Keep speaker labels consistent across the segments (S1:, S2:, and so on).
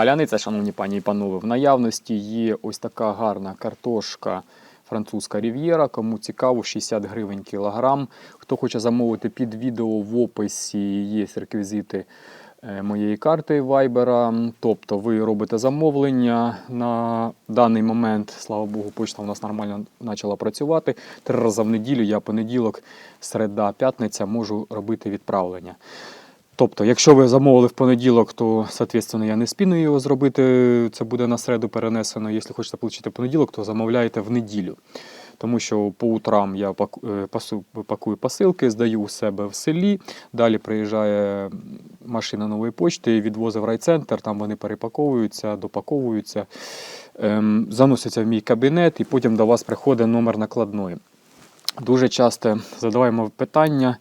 S1: Паляниця, шановні пані і панове, в наявності є ось така гарна картошка французька рів'єра. Кому цікаво, 60 гривень кілограм. Хто хоче замовити під відео в описі, є реквізити е, моєї карти Viber. Тобто ви робите замовлення на даний момент. Слава Богу, почта у нас нормально почала працювати. Три рази в неділю, я понеділок, середа, п'ятниця можу робити відправлення. Тобто, якщо ви замовили в понеділок, то, соответственно, я не спіную його зробити. Це буде на середу перенесено. Якщо хочете отримати понеділок, то замовляєте в неділю. Тому що по утрам я е, пакую посилки, здаю у себе в селі. Далі приїжджає машина нової почти, відвозить в райцентр, там вони перепаковуються, допаковуються, ем, заносяться в мій кабінет, і потім до вас приходить номер накладної. Дуже часто задаваємо питання.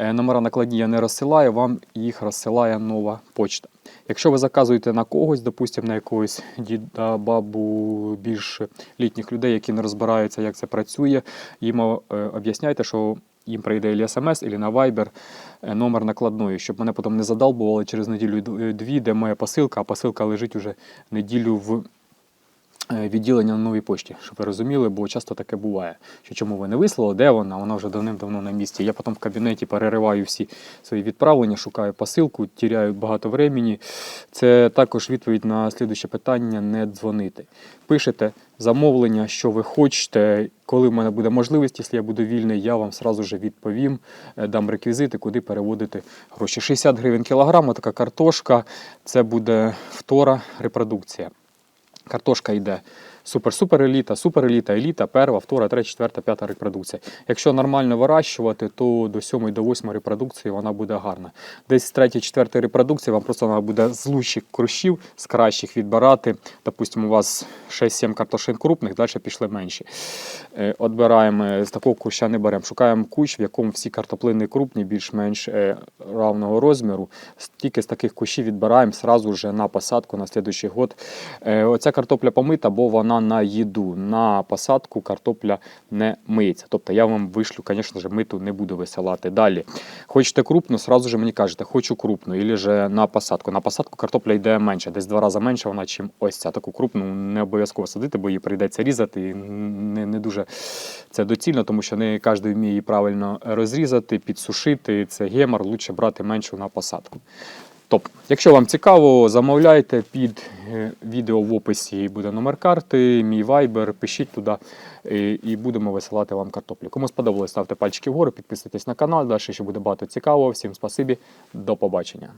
S1: Е, Номера накладні я не розсилаю, вам їх розсилає нова почта. Якщо ви заказуєте на когось, допустимо, на якогось діда, бабу, більш літніх людей, які не розбираються, як це працює, їм е, об'ясняйте, що їм прийде або смс, або на Viber е, номер накладної, щоб мене потім не задалбували через неділю-дві, де моя посилка, а посилка лежить уже неділю в відділення на новій пошті, щоб ви розуміли, бо часто таке буває. Що чому ви не вислали, де вона? Вона вже давним-давно на місці. Я потім в кабінеті перериваю всі свої відправлення, шукаю посилку, тіряю багато времени. Це також відповідь на слідуще питання: не дзвонити. Пишете замовлення, що ви хочете. Коли в мене буде можливість, якщо я буду вільний, я вам сразу же відповім, е, дам реквізити, куди переводити гроші. 60 гривень кілограм, така картошка. Це буде втора репродукція. Картошка йде супер-супер еліта, супер еліта, еліта, перва, втора, третя, четверта, п'ята репродукція. Якщо нормально вирощувати, то до сьомої, до восьмої репродукції вона буде гарна. Десь з третьої, четвертої репродукції вам просто треба буде з лучших крущів, з кращих відбирати. Допустимо, у вас 6-7 картошин крупних, далі пішли менші. Е, Отбираємо, з такого куща не беремо. Шукаємо кущ, в якому всі картоплини крупні, більш-менш е, равного розміру. Тільки з таких кущів відбираємо сразу же на посадку на слідуючий год. Е, Оця картопля помита, бо вона на їду. На посадку картопля не миється. Тобто я вам вишлю, звісно ж, миту не буду висилати. Далі. Хочете крупну, сразу же мені кажете, хочу крупну, або же на посадку. На посадку картопля йде менше, десь два рази менше вона, чим ось ця. Таку крупну не обов'язково садити, бо її прийдеться різати. І не, не дуже це доцільно, тому що не кожен вміє її правильно розрізати, підсушити. Це гемор, лучше брати меншу на посадку. Тобто, якщо вам цікаво, замовляйте під відео в описі буде номер карти, мій вайбер, пишіть туди е, і будемо висилати вам картоплю. Кому сподобалось, ставте пальчики вгору, підписуйтесь на канал. Далі ще буде багато цікавого. Всім спасибі, до побачення.